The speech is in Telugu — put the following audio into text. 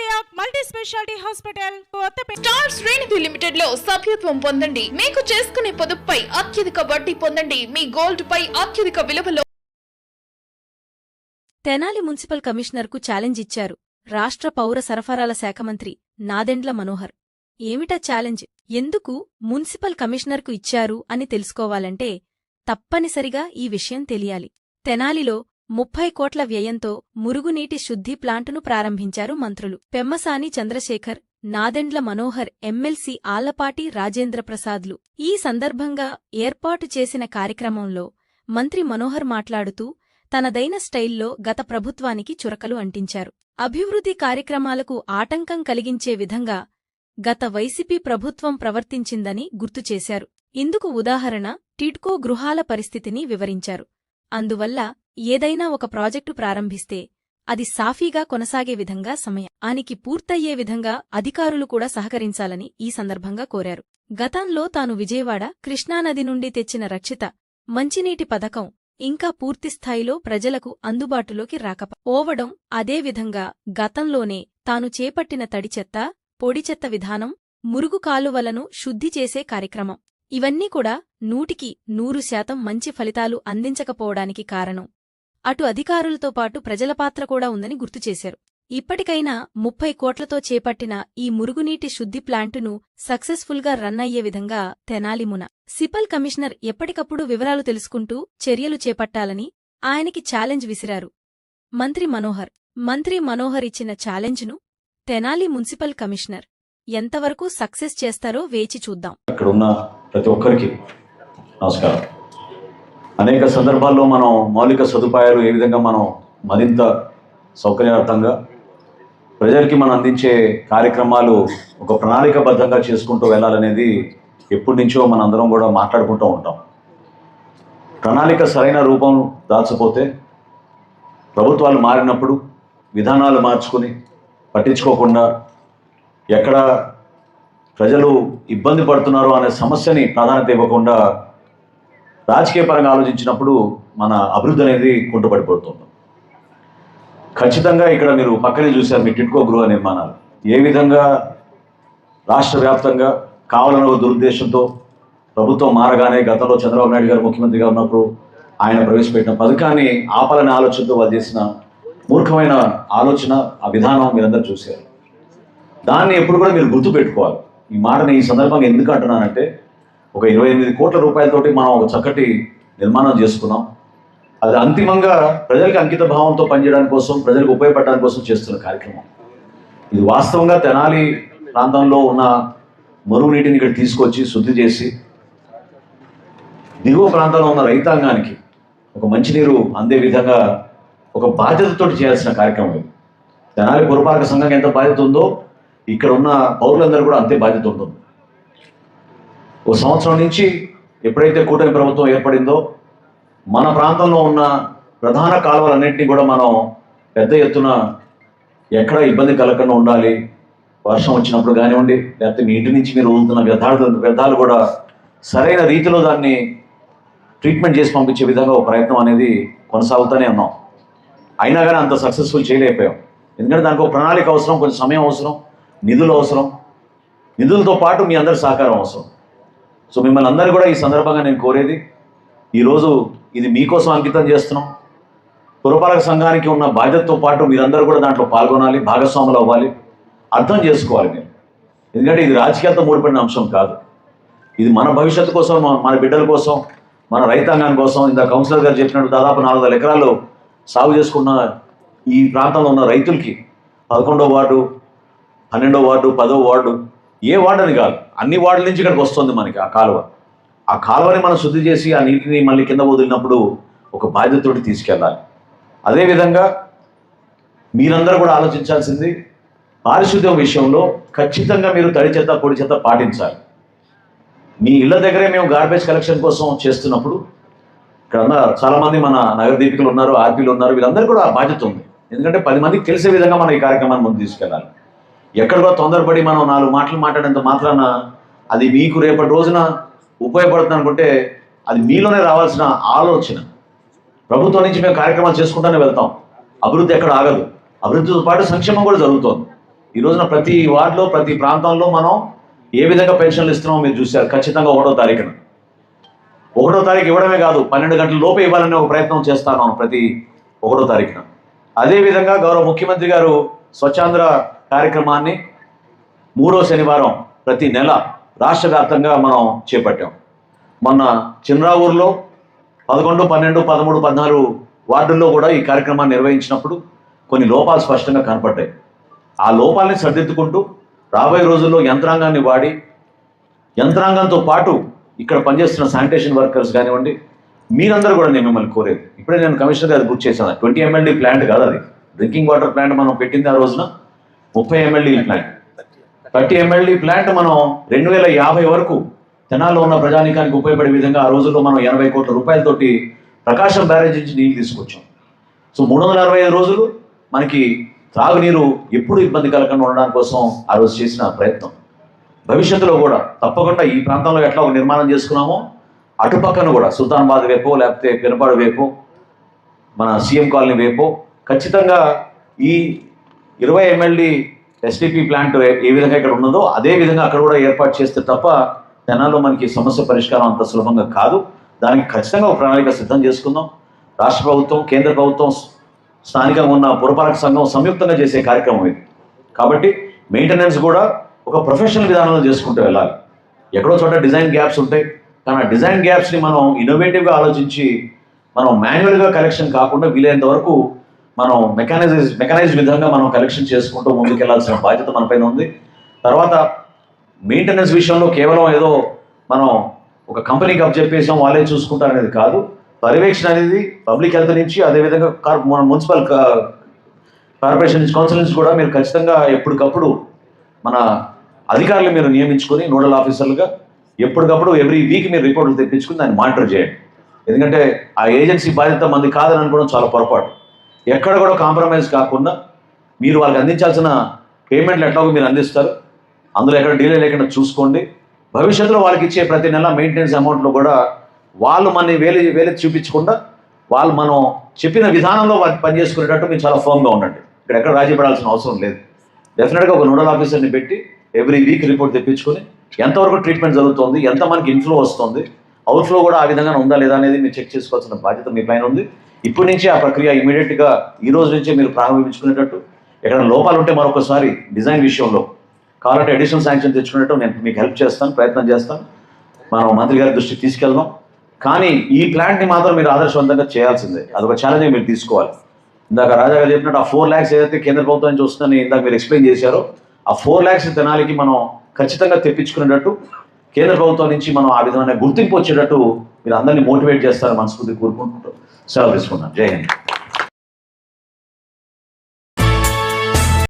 Zodiac multi speciality hospital star శ్రేణిధి లిమిటెడ్లో సభ్యత్వం పొందండి. మీకు చేసుకునే పొదుపుపై అత్యధిక వడ్డీ పొందండి. మీ గోల్డ్ పై అత్యధిక విలువలో తెనాలి మున్సిపల్ కమిషనర్కు ఛాలెంజ్ ఇచ్చారు. రాష్ట్ర పౌర సరఫరాల శాఖ మంత్రి నాదెండ్ల మనోహర్. ఏమిటా ఛాలెంజ్? ఎందుకు మున్సిపల్ కమిషనర్కు ఇచ్చారు అని తెలుసుకోవాలంటే తప్పనిసరిగా ఈ విషయం తెలియాలి. తెనాలిలో ముప్పై కోట్ల వ్యయంతో మురుగునీటి శుద్ధి ప్లాంటును ప్రారంభించారు మంత్రులు. పెమ్మసాని చంద్రశేఖర్ నాదెండ్ల మనోహర్ ఎమ్మెల్సీ ఆలపాటి రాజేంద్రప్రసాద్లు. ఈ సందర్భంగా ఏర్పాటు చేసిన కార్యక్రమంలో మంత్రి మనోహర్ మాట్లాడుతూ తనదైన స్టైల్లో గత ప్రభుత్వానికి చురకలు అంటించారు. అభివృద్ధి కార్యక్రమాలకు ఆటంకం కలిగించే విధంగా గత వైసీపీ ప్రభుత్వం ప్రవర్తించిందని గుర్తుచేశారు ఇందుకు ఉదాహరణ టిడ్కో గృహాల పరిస్థితిని వివరించారు. అందువల్ల ఏదైనా ఒక ప్రాజెక్టు ప్రారంభిస్తే అది సాఫీగా కొనసాగే విధంగా సమయానికి పూర్తయ్యే విధంగా అధికారులు కూడా సహకరించాలని ఈ సందర్భంగా కోరారు. గతంలో తాను విజయవాడ కృష్ణానది నుండి తెచ్చిన రక్షిత మంచినీటి పథకం ఇంకా పూర్తిస్థాయిలో ప్రజలకు అందుబాటులోకి రాకపోవడం అదేవిధంగా గతంలోనే తాను చేపట్టిన తడిచెత్త పొడిచెత్త విధానం మురుగు కాలువలను శుద్ధి చేసే కార్యక్రమం. ఇవన్నీ కూడా నూటికి నూరు శాతం మంచి ఫలితాలు అందించకపోవడానికి కారణం. అటు అధికారులతో పాటు ప్రజల పాత్ర కూడా ఉందని గుర్తుచేశారు ఇప్పటికైనా ముప్పై కోట్లతో చేపట్టిన ఈ మురుగునీటి శుద్ధి ప్లాంటును సక్సెస్ఫుల్గా రన్ అయ్యే విధంగా తెనాలిమున సిపల్ కమిషనర్ ఎప్పటికప్పుడు వివరాలు తెలుసుకుంటూ చర్యలు చేపట్టాలని ఆయనకి ఛాలెంజ్ విసిరారు. మంత్రి మనోహర్. మంత్రి మనోహర్ ఇచ్చిన ఛాలెంజ్ను తెనాలి మున్సిపల్ కమిషనర్ ఎంతవరకు సక్సెస్ చేస్తారో వేచి చూద్దాం. ప్రతి ఒక్కరికి నమస్కారం. అనేక సందర్భాల్లో మనం మౌలిక సదుపాయాలు ఏ విధంగా మనం మరింత సౌకర్యార్థంగా ప్రజలకి మనం అందించే కార్యక్రమాలు ఒక ప్రణాళికబద్ధంగా చేసుకుంటూ వెళ్ళాలనేది ఎప్పటి నుంచో మన అందరం కూడా మాట్లాడుకుంటూ ఉంటాం. ప్రణాళిక సరైన రూపం దాచపోతే ప్రభుత్వాలు మారినప్పుడు విధానాలు మార్చుకుని పట్టించుకోకుండా ఎక్కడ ప్రజలు ఇబ్బంది పడుతున్నారు అనే సమస్యని ప్రాధాన్యత ఇవ్వకుండా రాజకీయ పరంగా ఆలోచించినప్పుడు మన అభివృద్ధి అనేది కుంటుపడిపోతుంది. ఖచ్చితంగా ఇక్కడ మీరు పక్కనే చూశారు మీ టిట్కో గృహ నిర్మాణాలు. ఏ విధంగా రాష్ట్ర వ్యాప్తంగా కావాలనే దురుద్దేశంతో ప్రభుత్వం మారగానే గతంలో చంద్రబాబు నాయుడు గారు ముఖ్యమంత్రిగా ఉన్నప్పుడు ఆయన ప్రవేశపెట్టిన పథకాన్ని ఆపాలనే ఆలోచనతో వాళ్ళు చేసిన మూర్ఖమైన ఆలోచన ఆ విధానం మీరందరూ చూశారు. దాన్ని ఎప్పుడు కూడా మీరు గుర్తుపెట్టుకోవాలి. ఈ మాటని ఈ సందర్భంగా ఎందుకు అంటున్నానంటే ఒక ఇరవై ఎనిమిది కోట్ల రూపాయలతోటి మనం ఒక చక్కటి నిర్మాణం చేసుకున్నాం. అది అంతిమంగా ప్రజలకు అంకిత భావంతో పనిచేయడానికి కోసం ప్రజలకు ఉపయోగపడడానికి కోసం చేస్తున్న కార్యక్రమం. ఇది వాస్తవంగా తెనాలి ప్రాంతంలో ఉన్న మురుగునీటిని ఇక్కడ తీసుకొచ్చి శుద్ధి చేసి దిగువ ప్రాంతంలో ఉన్న రైతాంగానికి ఒక మంచినీరు అందే విధంగా ఒక బాధ్యతతో చేయాల్సిన కార్యక్రమం ఇది. తెనాలి పురపాలక సంఘం ఎంత బాధ్యత ఉందో ఇక్కడ ఉన్న పౌరులందరూ కూడా అంతే బాధ్యత ఉంటుంది ఓ సంవత్సరం నుంచి ఎప్పుడైతే కూటమి ప్రభుత్వం ఏర్పడిందో మన ప్రాంతంలో ఉన్న ప్రధాన కాలువలన్నింటినీ కూడా మనం పెద్ద ఎత్తున ఎక్కడ ఇబ్బంది కలగకుండా ఉండాలి. వర్షం వచ్చినప్పుడు కానివ్వండి లేకపోతే మీ ఇంటి నుంచి మీరు వదులుతున్న వ్యర్థాలు వ్యర్థాలు కూడా సరైన రీతిలో దాన్ని ట్రీట్మెంట్ చేసి పంపించే విధంగా ఒక ప్రయత్నం అనేది కొనసాగుతూనే ఉన్నాం. అయినా కానీ అంత సక్సెస్ఫుల్ చేయలేకపోయాం. ఎందుకంటే దానికి ఒక ప్రణాళిక అవసరం కొంచెం సమయం అవసరం నిధులు అవసరం. నిధులతో పాటు మీ అందరి సహకారం అవసరం. సో మిమ్మల్ని అందరూ కూడా ఈ సందర్భంగా నేను కోరేది ఈరోజు ఇది మీకోసం అంకితం చేస్తున్నాం. పురపాలక సంఘానికి ఉన్న బాధ్యతతో పాటు మీరందరూ కూడా దాంట్లో పాల్గొనాలి భాగస్వాములు అవ్వాలి. అర్థం చేసుకోవాలి మీరు. ఎందుకంటే ఇది రాజకీయాలతో ముడిపడిన అంశం కాదు. ఇది మన భవిష్యత్తు కోసం మన- మన బిడ్డల కోసం మన రైతాంగం కోసం. ఇంత కౌన్సిలర్ గారు చెప్పినట్టు దాదాపు నాలుగు వందల ఎకరాలు సాగు చేసుకున్న ఈ ప్రాంతంలో ఉన్న రైతులకి పదకొండో వార్డు పన్నెండో వార్డు పదో వార్డు ఏ వాడని అని కాదు. అన్ని వాడల నుంచి ఇక్కడికి వస్తుంది మనకి ఆ కాలువ. ఆ కాలువని మనం శుద్ధి చేసి ఆ నీటిని మళ్ళీ కింద వదిలినప్పుడు ఒక బాధ్యతతోటి తీసుకెళ్ళాలి. అదేవిధంగా మీరందరూ కూడా ఆలోచించాల్సింది పారిశుద్ధ్యం విషయంలో ఖచ్చితంగా మీరు తడి చెత్త పొడి చెత్త పాటించాలి. మీ ఇళ్ళ దగ్గరే మేము గార్బేజ్ కలెక్షన్ కోసం చేస్తున్నప్పుడు ఇక్కడ చాలామంది మన నగరదీపికలు ఉన్నారు ఆర్పీలు ఉన్నారు వీళ్ళందరూ కూడా ఆ బాధ్యత ఉంది. ఎందుకంటే పది మందికి తెలిసే విధంగా మనం ఈ కార్యక్రమాన్ని ముందు తీసుకెళ్ళాలి. ఎక్కడికో తొందరపడి మనం నాలుగు మాటలు మాట్లాడేంత మాత్రాన అది మీకు రేపటి రోజున ఉపయోగపడుతుంది అనుకుంటే అది మీలోనే రావాల్సిన ఆలోచన. ప్రభుత్వం నుంచి మేము కార్యక్రమాలు చేసుకుంటూనే వెళ్తాం. అభివృద్ధి ఎక్కడ ఆగదు. అభివృద్ధితో పాటు సంక్షేమం కూడా జరుగుతోంది. ఈ రోజున ప్రతి వార్డులో ప్రతి ప్రాంతంలో మనం ఏ విధంగా పెన్షన్లు ఇస్తున్నామో మీరు చూశారు. ఖచ్చితంగా ఒకటో తారీఖున. ఒకటో తారీఖు ఇవ్వడమే కాదు పన్నెండు గంటల లోపే ఇవ్వాలనే ఒక ప్రయత్నం చేస్తాను ప్రతి ఒకటో తారీఖున. అదేవిధంగా గౌరవ ముఖ్యమంత్రి గారు స్వచ్ఛాంధ్ర కార్యక్రమాన్ని మూడో శనివారం ప్రతి నెల రాష్ట్ర వ్యాప్తంగా మనం చేపట్టాం. మొన్న చిన్నరావూరులో పదకొండు పన్నెండు పదమూడు పద్నాలుగు వార్డుల్లో కూడా ఈ కార్యక్రమాన్ని నిర్వహించినప్పుడు కొన్ని లోపాలు స్పష్టంగా కనపడ్డాయి. ఆ లోపాలని సరిదిద్దుకుంటూ రాబోయే రోజుల్లో యంత్రాంగాన్ని వాడి యంత్రాంగంతో పాటు ఇక్కడ పనిచేస్తున్న శానిటేషన్ వర్కర్స్ కానివ్వండి మీరందరూ కూడా నేను మిమ్మల్ని కోరేది. ఇప్పుడే నేను కమిషనర్ గారు గుర్తు చేశాను. ట్వంటీ ఎంఎల్డీ ప్లాంట్ కాదు అది. డ్రింకింగ్ వాటర్ ప్లాంట్ మనం పెట్టింది ఆ రోజున. ముప్పై MLD plant thirty MLD plant మనం రెండు వేల యాభై వరకు తెనాల్లో ఉన్న ప్రజానీకానికి ఉపయోగపడే విధంగా ఆ రోజుల్లో మనం ఎనభై కోట్ల రూపాయలతోటి ప్రకాశం బ్యారేజ్ నుంచి నీళ్ళు తీసుకొచ్చాం. సో మూడు వందల అరవై ఐదు రోజులు మనకి త్రాగునీరు ఎప్పుడు ఇబ్బంది కలగకుండా ఉండడానికి కోసం ఆ రోజు చేసిన ప్రయత్నం. భవిష్యత్తులో కూడా తప్పకుండా ఈ ప్రాంతంలో ఎట్లా ఒక నిర్మాణం చేసుకున్నామో అటుపక్కన కూడా సుల్తాన్బాద్ వైపో లేకపోతే పినపాడు వైపో మన సీఎం కాలనీ వైపో ఖచ్చితంగా ఈ ఇరవై ఎంఎల్డి ఎస్డిపి ప్లాంట్ ఏ- ఏ విధంగా ఇక్కడ ఉన్నదో అదే విధంగా అక్కడ కూడా ఏర్పాటు చేస్తే తప్ప తెనాల్లో మనకి సమస్య పరిష్కారం అంత సులభంగా కాదు. దానికి ఖచ్చితంగా ఒక ప్రణాళిక సిద్ధం చేసుకుందాం. రాష్ట్ర ప్రభుత్వం కేంద్ర ప్రభుత్వం స్థానికంగా ఉన్న పురపాలక సంఘం సంయుక్తంగా చేసే కార్యక్రమం ఇది. కాబట్టి మెయింటెనెన్స్ కూడా ఒక ప్రొఫెషనల్ విధానంలో చేసుకుంటూ వెళ్ళాలి ఎక్కడో చోట డిజైన్ గ్యాప్స్ ఉంటాయి. కానీ ఆ డిజైన్ గ్యాప్స్ని మనం ఇన్నోవేటివ్గా ఆలోచించి మనం మాన్యువల్గా కలెక్షన్ కాకుండా వీలైనంత వరకు మనం మెకానైజ్ మెకానైజ్ విధంగా మనం కలెక్షన్ చేసుకుంటూ ముందుకెళ్ళాల్సిన బాధ్యత మనపైన ఉంది. తర్వాత మెయింటెనెన్స్ విషయంలో కేవలం ఏదో మనం ఒక కంపెనీకి అప్ చెప్పేసాం వాళ్ళే చూసుకుంటారు అనేది కాదు. పర్యవేక్షణ అనేది పబ్లిక్ హెల్త్ నుంచి అదేవిధంగా కార్ మన మున్సిపల్ కార్పొరేషన్ నుంచి కౌన్సిల్ నుంచి కూడా మీరు ఖచ్చితంగా ఎప్పటికప్పుడు మన అధికారులు మీరు నియమించుకొని నోడల్ ఆఫీసర్లుగా ఎప్పటికప్పుడు ఎవ్రీ వీక్ మీరు రిపోర్ట్లు తెప్పించుకుని దాన్ని మానిటర్ చేయండి. ఎందుకంటే ఆ ఏజెన్సీ బాధ్యత మంది కాదని అనుకోవడం చాలా పొరపాటు. ఎక్కడ కూడా కాంప్రమైజ్ కాకుండా మీరు వాళ్ళకి అందించాల్సిన పేమెంట్లు ఎట్లాగో మీరు అందిస్తారు. అందులో ఎక్కడ డిలే లేకుండా చూసుకోండి. భవిష్యత్తులో వాళ్ళకి ఇచ్చే ప్రతి నెల మెయింటెనెన్స్ అమౌంట్లో కూడా వాళ్ళు మన వేలు వేలు చూపించకుండా వాళ్ళు మనం చెప్పిన విధానంలో వారికి పనిచేసుకునేటట్టు మీరు చాలా ఫర్మ్గా ఉండండి. ఇక్కడ ఎక్కడ రాజీ పడాల్సిన అవసరం లేదు. డెఫినెట్గా ఒక నోడల్ ఆఫీసర్ని పెట్టి ఎవ్రీ వీక్ రిపోర్ట్ తెప్పించుకొని ఎంతవరకు ట్రీట్మెంట్ జరుగుతుంది ఎంత మనకి ఇన్ఫ్లో వస్తుంది అవుట్లో కూడా ఆ విధంగా ఉందా లేదా అనేది మీరు చెక్ చేసుకోవాల్సిన బాధ్యత మీ పైన ఉంది. ఇప్పటి నుంచి ఆ ప్రక్రియ ఇమీడియట్గా ఈ రోజు నుంచే మీరు ప్రారంభించుకునేటట్టు. ఎక్కడ లోపాలు ఉంటే మరొకసారి డిజైన్ విషయంలో కావాలంటే అడిషనల్ శాంక్షన్ తెచ్చుకునేట్టు నేను మీకు హెల్ప్ చేస్తాను ప్రయత్నం చేస్తాను. మనం మంత్రి గారి దృష్టికి తీసుకెళ్దాం. కానీ ఈ ప్లాంట్ని మాత్రం మీరు ఆదర్శవంతంగా చేయాల్సిందే. అదొక ఛాలెంజ్ మీరు తీసుకోవాలి. ఇందాక రాజా గారు చెప్పినట్టు ఆ ఫోర్ ల్యాక్స్ ఏదైతే కేంద్ర ప్రభుత్వం నుంచి వస్తుందని ఇందాక మీరు ఎక్స్ప్లెయిన్ చేశారో ఆ ఫోర్ ల్యాక్స్ తెనాలికి మనం ఖచ్చితంగా తెప్పించుకునేటట్టు కేంద్ర ప్రభుత్వం నుంచి మనం ఆ విధమైన గుర్తింపు వచ్చేటట్టు మీరు అందరినీ మోటివేట్ చేస్తారని మనస్ఫూర్తి కోరుకుంటూ సెలవు తీసుకున్నాను జై హింద్.